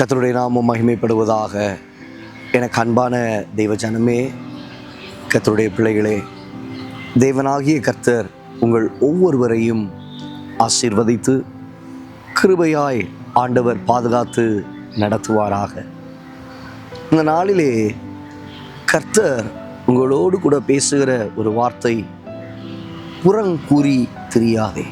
கர்த்தருடைய நாமம் மகிமைப்படுவதாக எனக்கு அன்பான தெய்வ ஜனமே கத்தருடைய பிள்ளைகளே தேவனாகிய கர்த்தர் உங்கள் ஒவ்வொருவரையும் ஆசீர்வதித்து கிருபையாய் ஆண்டவர் பாதுகாத்து நடத்துவாராக. இந்த நாளிலே கர்த்தர் உங்களோடு கூட பேசுகிற ஒரு வார்த்தை புறங்கூறி தெரியாதே.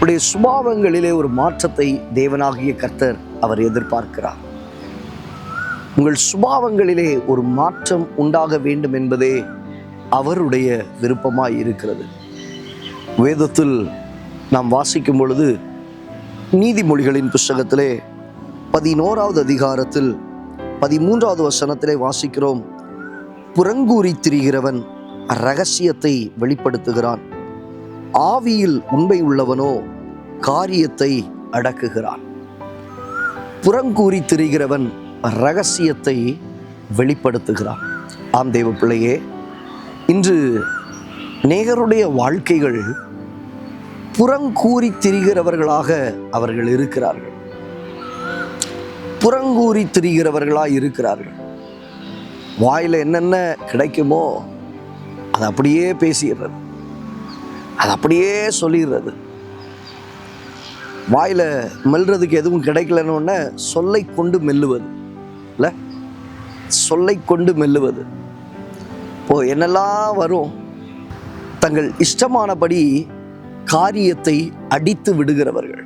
உடைய சுபாவங்களிலே ஒரு மாற்றத்தை தேவனாகிய கர்த்தர் அவர் எதிர்பார்க்கிறார். உங்கள் சுபாவங்களிலே ஒரு மாற்றம் உண்டாக வேண்டும் என்பதே அவருடைய விருப்பமாய் இருக்கிறது. வேதத்தில் நாம் வாசிக்கும் பொழுது நீதிமொழிகளின் புஸ்தகத்திலே பதினோராவது அதிகாரத்தில் பதிமூன்றாவது வசனத்திலே வாசிக்கிறோம் புறங்கூறி திரிகிறவன் ரகசியத்தை வெளிப்படுத்துகிறான். ஆவியில் உண்மை உள்ளவனோ காரியத்தை அடக்குகிறான். புறங்கூறி திரிகிறவன் ரகசியத்தை வெளிப்படுத்துகிறான். ஆம் தேவ பிள்ளையே இன்று நேகருடைய வாழ்க்கைகள் புறங்கூறி திரிகிறவர்களாக அவர்கள் இருக்கிறார்கள். புறங்கூறி திரிகிறவர்களாக இருக்கிறார்கள். வாயில் என்னென்ன கிடைக்குமோ அதை அப்படியே பேசிடுறது. அது அப்படியே சொல்லிடுறது. வாயில் மெல்றதுக்கு எதுவும் கிடைக்கலன்னு சொல்லை கொண்டு மெல்லுவது. இல்லை? சொல்லை கொண்டு மெல்லுவது. இப்போ என்னெல்லாம் வரும்? தங்கள் இஷ்டமானபடி காரியத்தை அடித்து விடுகிறவர்கள்.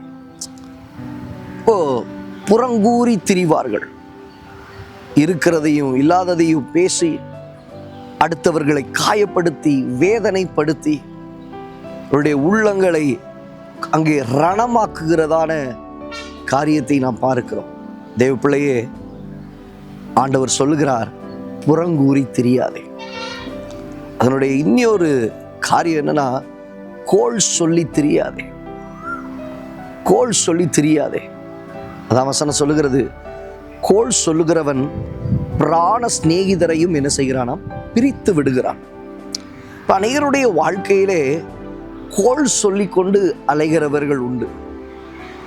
இப்போ புறங்கூறி திரிவார்கள். இருக்கிறதையும் இல்லாததையும் பேசி அடுத்தவர்களை காயப்படுத்தி வேதனைப்படுத்தி அவருடைய உள்ளங்களை அங்கே ரணமாக்குகிறதான காரியத்தை நாம் பார்க்கிறோம். தேவ பிள்ளையே ஆண்டவர் சொல்லுகிறார் புறங்கூறி தெரியாதே. அதனுடைய இன்னொரு காரியம் என்னன்னா கோள் சொல்லி தெரியாதே. கோல் சொல்லி தெரியாதே. அதான் வசனம் சொல்லுகிறது கோள் சொல்லுகிறவன் பிராண சிநேகிதரையும் என்ன செய்கிறானாம்? பிரித்து விடுகிறான். அநேகருடைய வாழ்க்கையிலே கோள் சொல்லி கொண்டு அலைகிறவர்கள் உண்டு.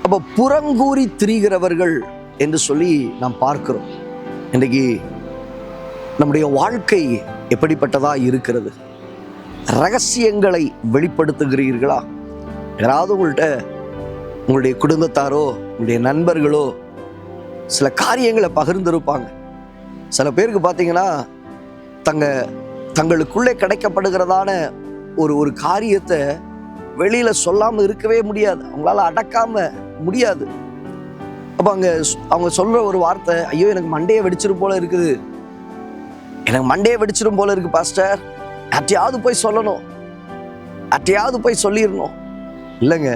அப்போ புறங்கூறி திரிகிறவர்கள் என்று சொல்லி நாம் பார்க்கிறோம். இன்றைக்கு நம்முடைய வாழ்க்கை எப்படிப்பட்டதாக இருக்கிறது? ரகசியங்களை வெளிப்படுத்துகிறீர்களா? யாராவது உங்கள்கிட்ட உங்களுடைய குடும்பத்தாரோ உங்களுடைய நண்பர்களோ சில காரியங்களை பகிர்ந்திருப்பாங்க. சில பேருக்கு பார்த்தீங்கன்னா தங்க தங்களுக்குள்ளே கிடைக்கப்படுகிறதான ஒரு ஒரு காரியத்தை வெளியில் சொல்லாமல் இருக்கவே முடியாது. அவங்களால அடக்காமல் முடியாது. அப்போ அங்கே அவங்க சொல்கிற ஒரு வார்த்தை ஐயோ எனக்கு மண்டையை வெடிச்சிரும் போல இருக்குது. எனக்கு மண்டையை வெடிச்சிரும் போல இருக்குது பாஸ்டர். அட்டையாவது போய் சொல்லணும். அட்டையாவது போய் சொல்லிடணும் இல்லைங்க.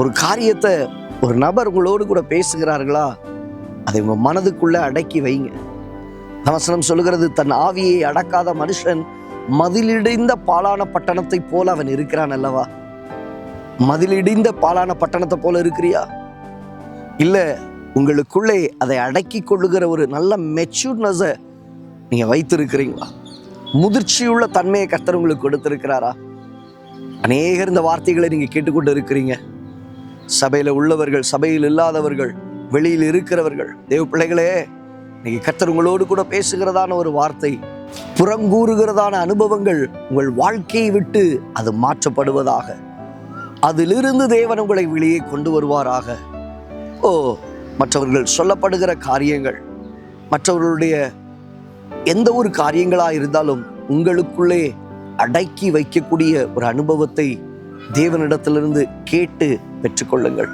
ஒரு காரியத்தை ஒரு நபர் உங்களோடு கூட பேசுகிறார்களா? அதை உங்கள் மனதுக்குள்ளே அடக்கி வைங்க. நமசனம் சொல்லுகிறது தன் ஆவியை அடக்காத மனுஷன் மதிலிடைந்த பாலான பட்டணத்தை போல அவன் இருக்கிறான் அல்லவா? மதிலிடிந்த பாலான பட்டணத்தை போல இருக்கிறியா? இல்லை உங்களுக்குள்ளே அதை அடக்கி கொள்ளுகிற ஒரு நல்ல மெச்சூர்னஸை நீங்கள் வைத்திருக்கிறீங்களா? முதிர்ச்சியுள்ள தன்மையை கர்த்தர் உங்களுக்கு கொடுத்திருக்கிறாரா? அநேகர் இந்த வார்த்தைகளை நீங்கள் கேட்டுக்கொண்டு இருக்கிறீங்க. சபையில் உள்ளவர்கள் சபையில் இல்லாதவர்கள் வெளியில் இருக்கிறவர்கள் தேவ பிள்ளைகளே நீங்கள் கர்த்தர் உங்களோடு கூட பேசுகிறதான ஒரு வார்த்தை. புறங்கூறுகிறதான அனுபவங்கள் உங்கள் வாழ்க்கையை விட்டு அது மாற்றப்படுவதாக. அதிலிருந்து தேவன் உங்களை வெளியே கொண்டு வருவாராக. ஓ மற்றவர்கள் சொல்லப்படுகிற காரியங்கள் மற்றவர்களுடைய எந்த ஒரு காரியங்களாக இருந்தாலும் உங்களுக்குள்ளே அடக்கி வைக்கக்கூடிய ஒரு அனுபவத்தை தேவனிடத்திலிருந்து கேட்டு பெற்றுக்கொள்ளுங்கள்.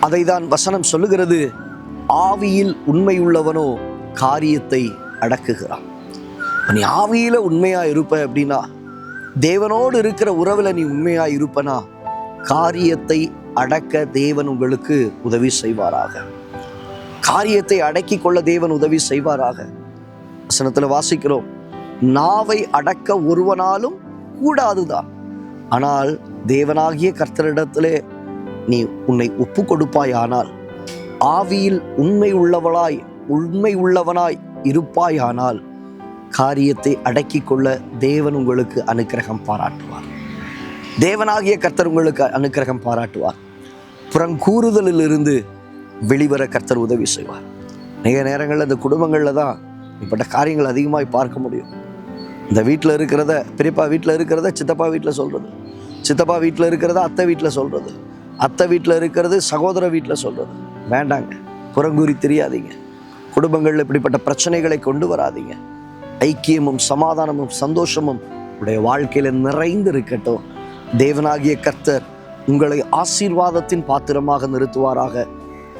அதை தான் வசனம் சொல்லுகிறது ஆவியில் உண்மையுள்ளவனோ காரியத்தை அடக்குகிறான். நீ ஆவியில் உண்மையாக இருப்ப அப்படின்னா தேவனோடு இருக்கிற உறவில் நீ உண்மையாக இருப்பனா காரியத்தை அடக்க தேவன் உங்களுக்கு உதவி செய்வாராக. காரியத்தை அடக்கி கொள்ள தேவன் உதவி செய்வாராக. வசனத்தில் வாசிக்கிறோம் நாவை அடக்க ஒருவனாலும் கூடாதுதான். ஆனால் தேவனாகிய கர்த்தரிடத்திலே நீ உன்னை ஒப்பு கொடுப்பாயானால் ஆவியில் உண்மை உள்ளவளாய் உண்மை உள்ளவனாய் இருப்பாயானால் காரியத்தை அடக்கி கொள்ள தேவன் உங்களுக்கு அனுக்கிரகம் பாராட்டுவார். தேவனாகிய கர்த்தர் உங்களுக்கு அனுக்கிரகம் பாராட்டுவார். புறங்கூறுதலிலிருந்து வெளிவர கர்த்தர் உதவி செய்வார். நிறைய நேரங்களில் இந்த குடும்பங்களில் தான் இப்பட்ட காரியங்கள் அதிகமாக பார்க்க முடியும். இந்த வீட்டில் இருக்கிறத பெரியப்பா வீட்டில் இருக்கிறத சித்தப்பா வீட்டில் சொல்கிறது சித்தப்பா வீட்டில் இருக்கிறத அத்தை வீட்டில் சொல்கிறது அத்தை வீட்டில் இருக்கிறது சகோதர வீட்டில் சொல்கிறது வேண்டாங்க. புறங்கூறி தெரியாதீங்க. குடும்பங்களில் இப்படிப்பட்ட பிரச்சனைகளை கொண்டு வராதீங்க. ஐக்கியமும் சமாதானமும் சந்தோஷமும் உடைய வாழ்க்கையில் நிறைந்து இருக்கட்டும் தேவனாகிய கர்த்தர் உங்களை ஆசீர்வாதத்தின் பாத்திரமாக நிறுத்துவாராக.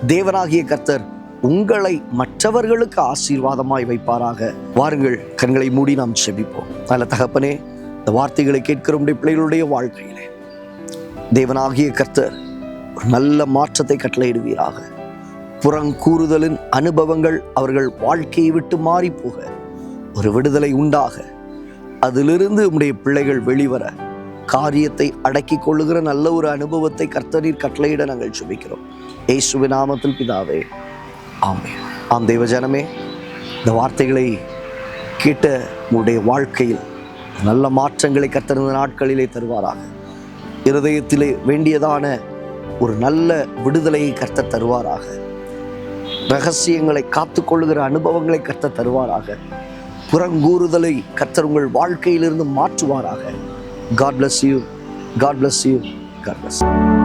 தேவனாகிய கர்த்தர் உங்களை மற்றவர்களுக்கு ஆசீர்வாதமாய் வைப்பாராக. வாருங்கள் கண்களை மூடி நாம் செபிப்போம். நல்ல தகப்பனே இந்த வார்த்தைகளை கேட்கிற உடைய பிள்ளைகளுடைய வாழ்க்கையிலே தேவனாகிய கர்த்தர் ஒரு நல்ல மாற்றத்தை கட்டளையிடுவீராக. புறங்கூறுதலின் அனுபவங்கள் அவர்கள் வாழ்க்கையை விட்டு மாறி போக ஒரு விடுதலை உண்டாக. அதிலிருந்து உம்முடைய பிள்ளைகள் வெளிவர காரியத்தை அடக்கிக் கொள்ளுகிற நல்ல ஒரு அனுபவத்தை கர்த்தரீர் கட்டளையிட நாங்கள் சுபிக்கிறோம். ஏசுவி நாமத்தில் பிதாவே ஆமே ஆம் தெய்வ ஜனமே இந்த வார்த்தைகளை கேட்ட உங்களுடைய வாழ்க்கையில் நல்ல மாற்றங்களை கத்திருந்த நாட்களிலே தருவாராக. இருதயத்திலே வேண்டியதான ஒரு நல்ல விடுதலையை கர்த்த தருவாராக. ரகசியங்களை காத்துக்கொள்ளுகிற அனுபவங்களை கர்த்த தருவாராக. புறங்கூறுதலை கர்த்தர் உங்கள் வாழ்க்கையிலிருந்து மாற்றுவாராக. God bless you God bless you God bless you